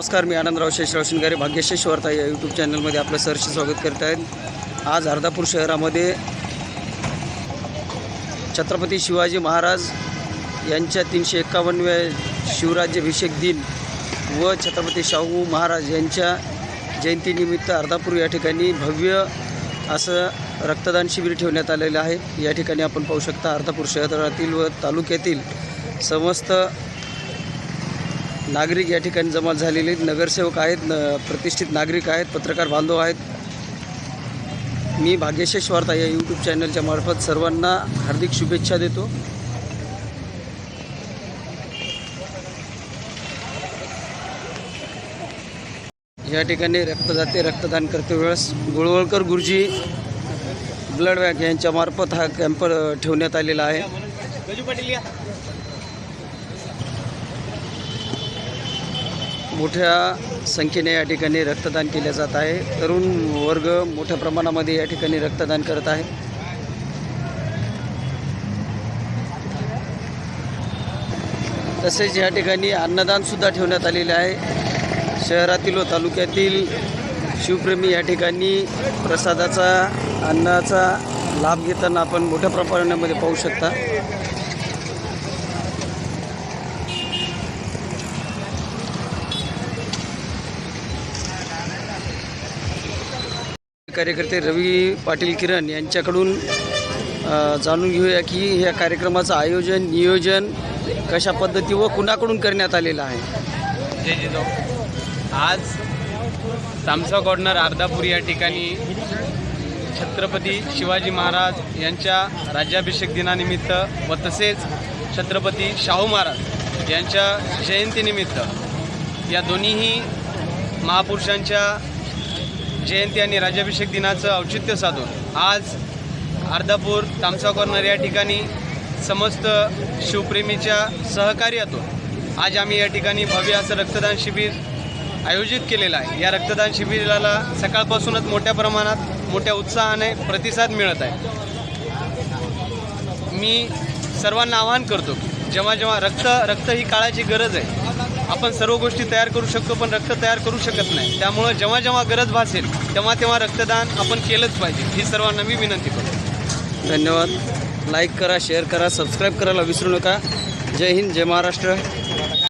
नमस्कार मी आनंदराव शेषराव शिंगारे भाग्यशेष वार्ता या यूट्यूब चॅनलमध्ये आपलं सहर्ष स्वागत करत आहेत. आज अर्धापूर शहरामध्ये छत्रपती शिवाजी महाराज यांच्या तीनशे एक्कावन्नव्या शिवराज्याभिषेक दिन व छत्रपती शाहू महाराज यांच्या जयंतीनिमित्त अर्धापूर या ठिकाणी भव्य असं रक्तदान शिबिर ठेवण्यात आलेलं आहे. या ठिकाणी आपण पाहू शकता अर्धापूर शहरातील व तालुक्यातील समस्त नागरिक या ठिकाणी जमा झालेले आहेत. नगरसेवक आहेत न प्रतिष्ठित नागरिक आहेत पत्रकार बांधव आहेत. मी भाग्यशेष वार्ता या यूट्यूब चॅनलच्या मार्फत सर्वांना हार्दिक शुभेच्छा देतो. या ठिकाणी रक्तदाते रक्तदान करते वेळेस गुळवळकर गुरुजी ब्लड बँक यांच्या मार्फत हा कॅम्प ठेवण्यात आलेला आहे. मोठ्या संख्येने या ठिकाणी रक्तदान केले जात आहे. तरुण वर्ग मोठ्या प्रमाणामध्ये या ठिकाणी रक्तदान करत आहे. तसेच या ठिकाणी अन्नदानसुद्धा ठेवण्यात आलेले आहे. शहरातील व तालुक्यातील शिवप्रेमी या ठिकाणी प्रसादाचा अन्नाचा लाभ घेताना आपण मोठ्या प्रमाणामध्ये पाहू शकता. कार्यकर्ते रवी पाटील किरण यांच्याकडून जाणून घेऊया की या कार्यक्रमाचं आयोजन नियोजन कशा पद्धती व कुणाकडून करण्यात आलेलं आहे? जय जिजाऊ. आज तामसा कॉर्नर अर्धापूर या ठिकाणी छत्रपती शिवाजी महाराज यांच्या राज्याभिषेक दिनानिमित्त व तसेच छत्रपती शाहू महाराज यांच्या जयंतीनिमित्त या दोन्हीही महापुरुषांच्या जयंती आणि राज्याभिषेक दिनाचं औचित्य साधून आज अर्धापूर तामसा कॉर्नर या ठिकाणी समस्त शिवप्रेमीच्या सहकार्यातून आज आम्ही या ठिकाणी भव्य असं रक्तदान शिबिर आयोजित केलेलं आहे. या रक्तदान शिबिराला सकाळपासूनच मोठ्या प्रमाणात मोठ्या उत्साहाने प्रतिसाद मिळत आहे. मी सर्वांना आवाहन करतो की जेव्हा जेव्हा रक्त रक्त ही काळाची गरज आहे आपण सर्व गोष्टी तयार करू शकतो पण रक्त तयार करू शकत नाही. त्यामुळं जेव्हा जेव्हा गरज भासेल तेव्हा तेव्हा रक्तदान आपण केलंच पाहिजे. ही सर्वांना मी विनंती करतो. धन्यवाद. लाईक करा शेअर करा सबस्क्राईब करायला विसरू नका. जय हिंद जय महाराष्ट्र.